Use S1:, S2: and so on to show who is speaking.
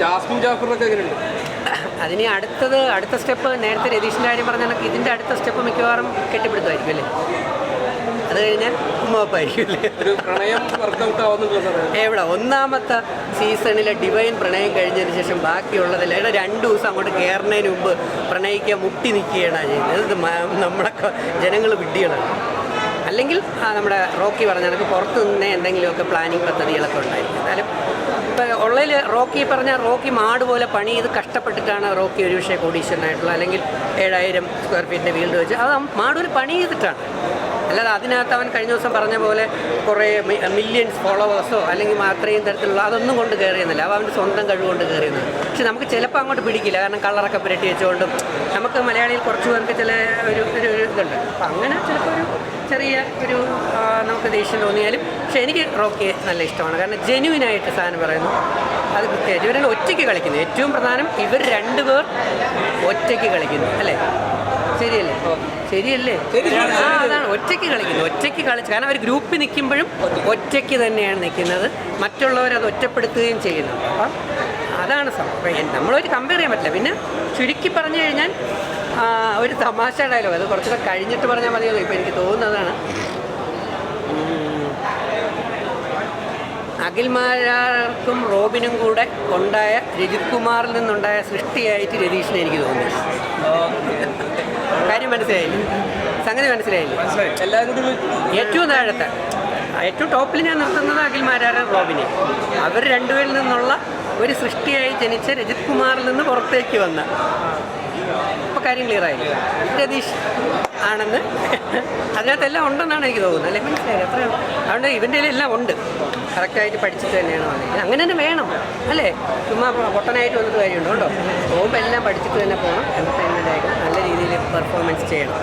S1: Jasmine ജാഫറിനൊക്കെ എങ്ങനെയുണ്ട്?
S2: അതിന് അടുത്തത് അടുത്ത സ്റ്റെപ്പ് നേരത്തെ രതീഷിന്റെ കാര്യം പറഞ്ഞ കണക്ക് ഇതിന്റെ അടുത്ത സ്റ്റെപ്പ് മിക്കവാറും കെട്ടിപ്പിടുത്തമായിരിക്കും അല്ലേ? അത് കഴിഞ്ഞാൽ ഉമ്മപ്പായിരിക്കും എവിടെ ഒന്നാമത്തെ സീസണിലെ ഡിവൈൻ പ്രണയം കഴിഞ്ഞതിന് ശേഷം ബാക്കിയുള്ളതല്ല ഇവിടെ രണ്ട് ദിവസം അങ്ങോട്ട് കയറുന്നതിന് മുമ്പ് പ്രണയിക്കാൻ മുട്ടി നിൽക്കുകയാണ് ചെയ്യുന്നത് നമ്മളൊക്കെ ജനങ്ങൾ വിഡ്ഢികളാണ് അല്ലെങ്കിൽ നമ്മുടെ റോക്കി പറഞ്ഞ കണക്ക് പുറത്തു നിന്നേ എന്തെങ്കിലുമൊക്കെ പ്ലാനിങ് പദ്ധതികളൊക്കെ ഉണ്ടായിരിക്കും. എന്നാലും ഉള്ളതിൽ റോക്കി പറഞ്ഞാൽ റോക്കി മാട് പോലെ പണി ഇത് കഷ്ടപ്പെട്ടിട്ടാണ് റോക്കി ഒരു പക്ഷേ കോടീശ്വരനായിട്ടുള്ള അല്ലെങ്കിൽ ഏഴായിരം സ്ക്വയർ ഫീറ്റിന്റെ വീട് വെച്ച്. അത് മാടൂർ പണി ചെയ്തിട്ടാണ്. അല്ലാതെ അതിനകത്ത് അവൻ കഴിഞ്ഞ ദിവസം പറഞ്ഞ പോലെ കുറേ മില്യൺസ് ഫോളോവേഴ്സോ അല്ലെങ്കിൽ അത്രയും തരത്തിലുള്ള അതൊന്നും കൊണ്ട് കയറിയെന്നില്ല അവ അവന്റെ സ്വന്തം കഴിവുകൊണ്ട് കയറിയെന്ന് പക്ഷെ നമുക്ക് ചിലപ്പോൾ അങ്ങോട്ട് പിടിക്കില്ല. കാരണം കളറൊക്കെ പുരട്ടി വെച്ചുകൊണ്ടും നമുക്ക് മലയാളിയിൽ കുറച്ച് പേർക്ക് ചില ഒരു ഒരു ഒരു ഇതുണ്ട്. അപ്പം അങ്ങനെ ചിലപ്പോൾ ഒരു ചെറിയ ഒരു നമുക്ക് ദേഷ്യം തോന്നിയാലും. പക്ഷെ എനിക്ക് റോക്കി നല്ല ഇഷ്ടമാണ്. കാരണം ജെന്യുവിനായിട്ട് സാധനം പറയുന്നു. അത് കൃത്യമായിട്ട്. ഇവരെല്ലാം ഒറ്റയ്ക്ക് കളിക്കുന്നു. ഏറ്റവും പ്രധാനം ഇവർ രണ്ടുപേർ ഒറ്റയ്ക്ക് കളിക്കുന്നു. അല്ലേ? ശരിയല്ലേ? ശരിയല്ലേ? ആ അതാണ്. ഒറ്റയ്ക്ക് കളിക്കുന്നു. ഒറ്റയ്ക്ക് കളിച്ച് കാരണം അവർ ഗ്രൂപ്പിൽ നിൽക്കുമ്പോഴും ഒറ്റയ്ക്ക് തന്നെയാണ് നിൽക്കുന്നത്. മറ്റുള്ളവരത് ഒറ്റപ്പെടുത്തുകയും ചെയ്യുന്നു. അപ്പം അതാണ് സംഭവം. നമ്മളൊരു കമ്പയർ ചെയ്യാൻ പറ്റില്ല. പിന്നെ ചുരുക്കി പറഞ്ഞു കഴിഞ്ഞാൽ ഒരു തമാശ ഡയലോഗ് അത് കുറച്ചുകൂടെ കഴിഞ്ഞിട്ട് പറഞ്ഞാൽ മതിയല്ലോ. ഇപ്പോൾ എനിക്ക് തോന്നുന്നതാണ് അഖിൽമാരാർക്കും റോബിനും കൂടെ ഉണ്ടായ രജിത് കുമാറിൽ നിന്നുണ്ടായ സൃഷ്ടിയായിട്ട് രതീഷിനെ എനിക്ക് തോന്നി. കാര്യം മനസ്സിലായില്ലേ? സംഗതി മനസ്സിലായില്ലേ? ഏറ്റവും താഴത്തെ. ഏറ്റവും ടോപ്പിൽ ഞാൻ നിർത്തുന്നത് അഖിൽമാരാരൻ റോബിനെ. അവർ രണ്ടുപേരിൽ നിന്നുള്ള ഒരു സൃഷ്ടിയായി ജനിച്ച രജിത് കുമാറിൽ നിന്ന് പുറത്തേക്ക് വന്ന. ഇപ്പോൾ കാര്യം ക്ലിയർ ആയി രതീഷ് ആണെന്ന്. അതിനകത്തെല്ലാം ഉണ്ടെന്നാണ് എനിക്ക് തോന്നുന്നത് അല്ലേ? മനസ്സിലായി അത്ര അതുകൊണ്ട് ഇവന്റെ എല്ലാം ഉണ്ട്. കറക്റ്റായിട്ട് പഠിച്ചിട്ട് തന്നെയാണ് വന്നത് അങ്ങനെ തന്നെ വേണം അല്ലേ? ചുമ്മാ പൊട്ടനായിട്ട് വന്നിട്ട് കാര്യമുണ്ടോ കേട്ടോ പോകുമ്പോൾ എല്ലാം പഠിച്ചിട്ട് തന്നെ പോകണം എന്റർടൈൻമെന്റ് ആയിട്ട് നല്ല രീതിയിൽ പെർഫോമൻസ് ചെയ്യണം.